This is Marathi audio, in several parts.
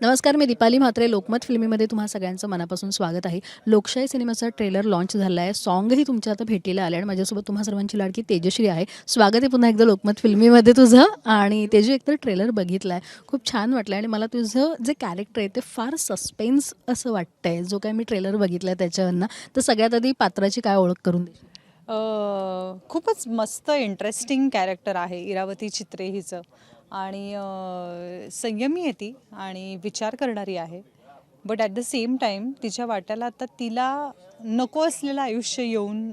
नमस्कार मी दीपाली म्हात्रे. लोकमत फिल्मीमध्ये तुम्हा सगळ्यांचं मनापासून स्वागत आहे. लोकशाही सिनेमाचा ट्रेलर लॉन्च झाला आहे सॉन्गही तुमच्या आता भेटीला आले आणि माझ्यासोबत तुम्हा सर्वांची लाडकी तेजश्री आहे. स्वागत आहे पुन्हा एकदा लोकमत फिल्मीमध्ये तुझं आणि तेजू एकतर ट्रेलर बघितला आहे खूप छान वाटलं आणि मला तुझं जे कॅरेक्टर आहे ते फार सस्पेन्स असं वाटतंय जो काय मी ट्रेलर बघितला आहे त्याच्यावरनं. तर सगळ्यात आधी पात्राची काय ओळख करून दे. खूपच मस्त इंटरेस्टिंग कॅरेक्टर आहे इरावती चित्रे हिचं. आणि संयमी आहे ती आणि विचार करणारी आहे. But at the same time तिच्या वाट्याला आता तिला नको असलेलं आयुष्य येऊन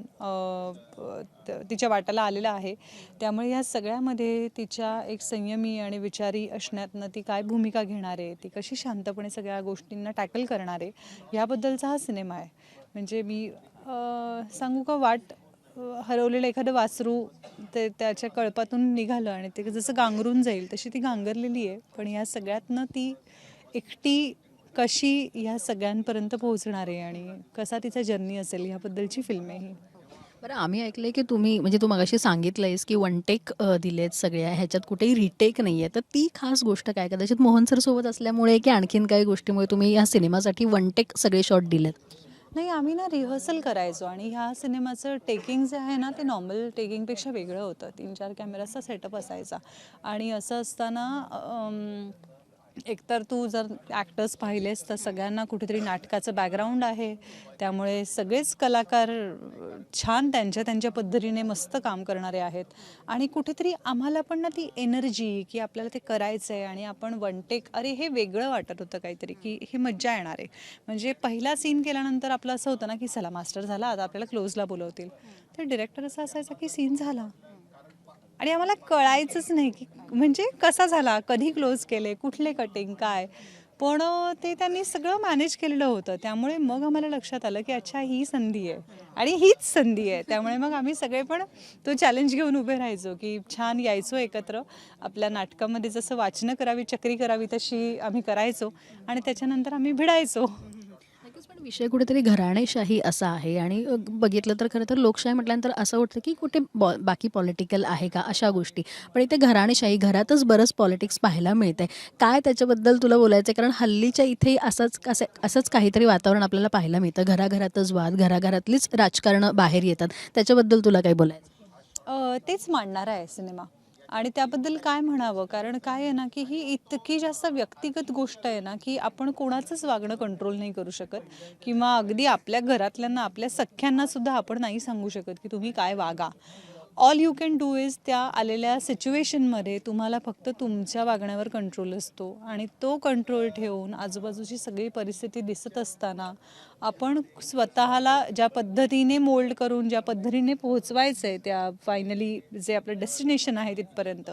तिच्या वाट्याला आलेलं आहे. त्यामुळे ह्या सगळ्यामध्ये तिच्या एक संयमी आणि विचारी असण्यातनं ती काय भूमिका घेणार आहे? ती कशी शांतपणे सगळ्या गोष्टींना टॅकल करणार आहे? ह्याबद्दलचा हा सिनेमा आहे. म्हणजे मी सांगू का वाट? हरवलेलं एखादं वासरू ते त्याच्या कळपातून निघालं आणि ते जसं गांगरून जाईल तशी ती गांगरलेली आहे. पण ह्या सगळ्यातनं ती एकटी कशी ह्या सगळ्यांपर्यंत पोहोचणार आहे आणि कसा तिचा जर्नी असेल ह्याबद्दलची फिल्म आहे ही. बरं आम्ही ऐकलंय की तुम्ही म्हणजे तू मगाशी सांगितलंयस की वन टेक दिलेत सगळ्या ह्याच्यात कुठेही रिटेक नाही आहे तर ती खास गोष्ट काय? कदाचित मोहन सर सोबत असल्यामुळे की आणखीन काही गोष्टीमुळे तुम्ही या सिनेमासाठी वन टेक सगळे शॉट दिलेत? नाही आम्ही ना रिहर्सल करायचो आणि ह्या सिनेमाचं टेकिंग जे आहे ना ते नॉर्मल टेकिंगपेक्षा वेगळं होतं. तीन चार कॅमेराचा सेटअप असायचा. आणि असं असताना एकतर तू जर ॲक्टर्स पाहिलेस तर सगळ्यांना कुठेतरी नाटकाचं बॅकग्राऊंड आहे. त्यामुळे सगळेच कलाकार छान त्यांच्या त्यांच्या पद्धतीने मस्त काम करणारे आहेत. आणि कुठेतरी आम्हाला पण ना ती एनर्जी की आपल्याला ते करायचं आहे आणि आपण वन टेक अरे हे वेगळं वाटत होतं काहीतरी की हे मज्जा येणार आहे. म्हणजे पहिला सीन केल्यानंतर आपलं असं होतं ना की चला मास्टर झाला आता आपल्याला क्लोजला बोलवतील. तर डिरेक्टर असं असायचा की सीन झाला. आणि आम्हाला कळायचंच नाही की म्हणजे कसा झाला कधी क्लोज केले कुठले कटिंग काय? पण ते त्यांनी सगळं मॅनेज केलेलं होतं. त्यामुळे मग आम्हाला लक्षात आलं की अच्छा ही संधी आहे. आणि हीच संधी आहे. त्यामुळे मग आम्ही सगळे पण तो चॅलेंज घेऊन उभे राहायचो की छान यायचो एकत्र. आपल्या नाटकामध्ये जसं वाचनं करावी चक्री करावी तशी आम्ही करायचो. आणि त्याच्यानंतर आम्ही भिडायचो. पण विषय कुठेतरी घराणेशाही असा आहे. आणि बघितलं तर खरं तर लोकशाही म्हटल्यानंतर असं वाटतं की कुठे बॉ बाकी पॉलिटिकल आहे का अशा गोष्टी. पण इथे घराणेशाही घरातच बरंच पॉलिटिक्स पाहायला मिळतंय. काय त्याच्याबद्दल तुला बोलायचं आहे कारण हल्लीच्या इथे असंच कसं असंच काहीतरी वातावरण आपल्याला पाहायला मिळतं. घराघरातच वाद घराघरातलीच राजकारणं बाहेर येतात. त्याच्याबद्दल तुला काय बोलायचं तेच मांडणार आहे सिनेमा. आणि त्याबद्दल काय म्हणावं? कारण काय आहे ना की ही इतकी जास्त व्यक्तिगत गोष्ट आहे ना की आपण कोणाचंच वागणं कंट्रोल नाही करू शकत. किंवा अगदी आपल्या घरातल्यांना आपल्या सख्यांना सुद्धा आपण नाही सांगू शकत की तुम्ही काय वागा. All you can do is त्या आलेल्या सिच्युएशनमध्ये तुम्हाला फक्त तुमच्या वागण्यावर कंट्रोल असतो. आणि तो कंट्रोल ठेवून आजूबाजूची सगळी परिस्थिती दिसत असताना आपण स्वतःला ज्या पद्धतीने मोल्ड करून ज्या पद्धतीने पोहोचवायचं आहे त्या फायनली जे आपलं डेस्टिनेशन आहे तिथपर्यंत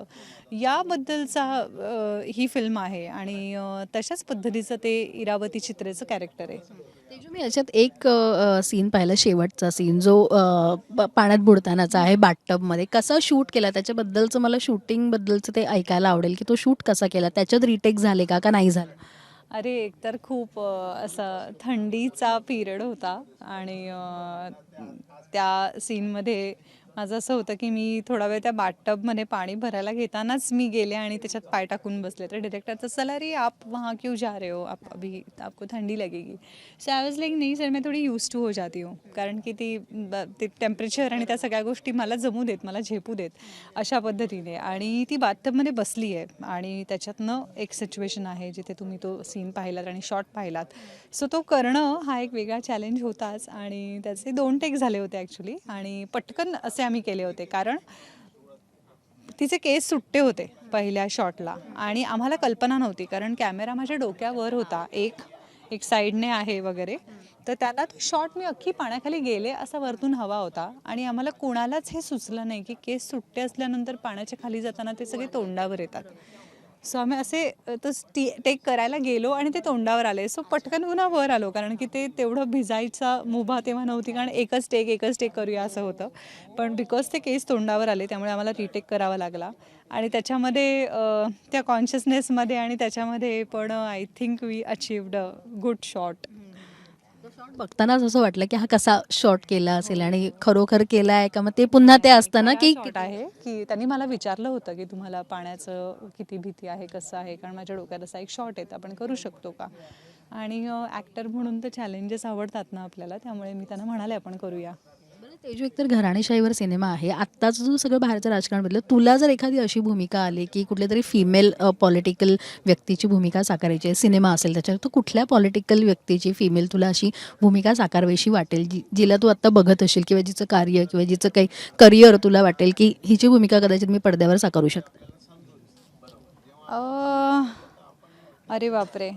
याबद्दलचा ही फिल्म आहे आणि तशाच पद्धतीचं ते इरावती चित्रेचं कॅरेक्टर आहे. मी याच्यात एक सीन पाहिला शेवटचा सीन जो पाण्यात बुडतानाचा आहे बाथटबमध्ये कसा शूट केला? त्याच्याबद्दलचं मला शूटिंगबद्दलचं ते ऐकायला आवडेल की तो शूट कसा केला? त्याच्यात रिटेक झाले का का नाही झालं? अरे एकतर खूप असा थंडीचा पिरियड होता आणि त्या सीनमध्ये माझं असं होतं की मी थोडा वेळ त्या बाथटबमध्ये पाणी भरायला घेतानाच मी गेले आणि त्याच्यात पाय टाकून बसले. तर डिरेक्टरचं चला रे आप वहाँ क्यों जा रहे हो? आप अभी आपको थंडी लगेगी. सो आय वॉज लाईक नाही सर मैं थोडी यूज टू हो जाती हूँ. कारण की ती ते टेम्परेचर आणि त्या सगळ्या गोष्टी मला जमू देत मला झेपू देत अशा पद्धतीने. आणि ती बाथटबमध्ये बसली आहे आणि त्याच्यातनं एक सिच्युएशन आहे जिथे तुम्ही तो सीन पाहिलात आणि शॉट पाहिलात. सो तो करणं हा एक वेगळा चॅलेंज होताच आणि त्याचे दोन टेक झाले होते ॲक्च्युली आणि पटकन असे आम्ही केले होते. कारण तिचे केस सुट्टे होते पहिल्या शॉटला आणि आम्हाला कल्पना नव्हती. कारण कॅमेरा माझ्या डोक्यावर होता. एक एक साईडने आहे वगैरे. तर त्याला तो शॉट मी अख्खी पाण्याखाली गेले असा वरतून हवा होता. आणि आम्हाला कोणालाच हे सुचलं नाही की केस सुट्टे असल्यानंतर पाण्याच्या खाली जाताना ते सगळे तोंडावर येतात. सो आम्ही असे तस तो टी टेक करायला गेलो आणि ते तोंडावर आले. सो पटकन पुन्हा वर आलो कारण की ते तेवढं भिजायचा मुभा तेव्हा नव्हती कारण एकच टेक एकच टेक करूया असं होतं. पण बिकॉज ते केस तोंडावर आले त्यामुळे आम्हाला रिटेक करावा लागला. आणि त्याच्यामध्ये त्या कॉन्शियसनेसमध्ये आणि त्याच्यामध्ये पण I think we achieved a good shot बघतानाच असं वाटलं की हा कसा शॉट केला असेल आणि खरोखर केला आहे का? मग ते पुन्हा ते असतं ना की शॉट आहे की त्यांनी मला विचारलं होतं की तुम्हाला पाण्याचं किती भीती आहे कसं आहे? कारण माझ्या डोक्यात असा एक शॉट तर आपण करू शकतो का? आणि ॲक्टर म्हणून तर चॅलेंजेस आवडतात ना आपल्याला त्यामुळे मी त्यांना म्हणाले आपण करूया. तेजू एकतर घराणेशाहीवर सिनेमा आहे. आत्ताचं जो सगळं बाहेरचं राजकारण बदलं तुला जर एखादी अशी भूमिका आली की कुठल्या तरी फिमेल पॉलिटिकल व्यक्तीची भूमिका साकारायची आहे सिनेमा असेल त्याच्यावर तर कुठल्या पॉलिटिकल व्यक्तीची फिमेल तुला अशी भूमिका साकारवेशी वाटेल? जी जिला तू आत्ता बघत असेल किंवा जिचं कार्य किंवा जिचं काही करिअर तुला वाटेल की हिची भूमिका कदाचित मी पडद्यावर साकारू शकते? अरे बापरे.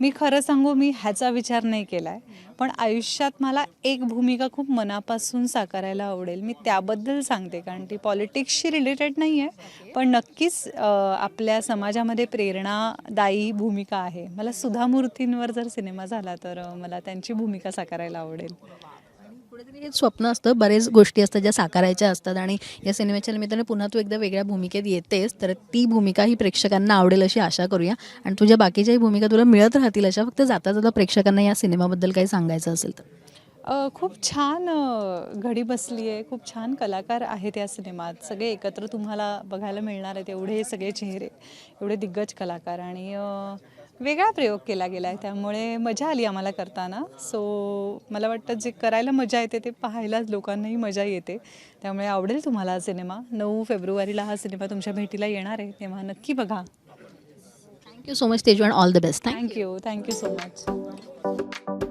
मी खरं सांगू मी ह्याचा विचार नाही केला आहे पण आयुष्यात मला एक भूमिका खूप मनापासून साकारायला आवडेल. मी त्याबद्दल सांगते कारण ती पॉलिटिक्सशी रिलेटेड नाही आहे पण नक्कीच आपल्या समाजामध्ये प्रेरणादायी भूमिका आहे. मला सुधा मूर्तींवर जर सिनेमा झाला तर मला त्यांची भूमिका साकारायला आवडेल. कुठेतरी हे स्वप्न असतं. बरेच गोष्टी असतात ज्या साकारायच्या असतात आणि या सिनेमाच्या निमित्ताने पुन्हा तू एकदा वेगळ्या भूमिकेत येतेस तर ती भूमिका ही प्रेक्षकांना आवडेल अशी आशा करूया. आणि तुझ्या बाकीच्याही भूमिका तुला मिळत राहतील अशा फक्त जाता जाता प्रेक्षकांना या सिनेमाबद्दल काही सांगायचं असेल तर. खूप छान घडी बसली आहे. खूप छान कलाकार आहेत या सिनेमात. सगळे एकत्र तुम्हाला बघायला मिळणार आहेत. एवढे सगळे चेहरे एवढे दिग्गज कलाकार. आणि वेगळा प्रयोग केला गेला आहे त्यामुळे मजा आली आम्हाला करताना. सो मला वाटतं जे करायला मजा येते ते पाहायलाच लोकांनाही मजा येते. त्यामुळे आवडेल तुम्हाला हा सिनेमा. नऊ फेब्रुवारीला हा सिनेमा तुमच्या भेटीला येणार आहे तेव्हा नक्की बघा. Thank you so much Teju and all the best thank thank you thank you so much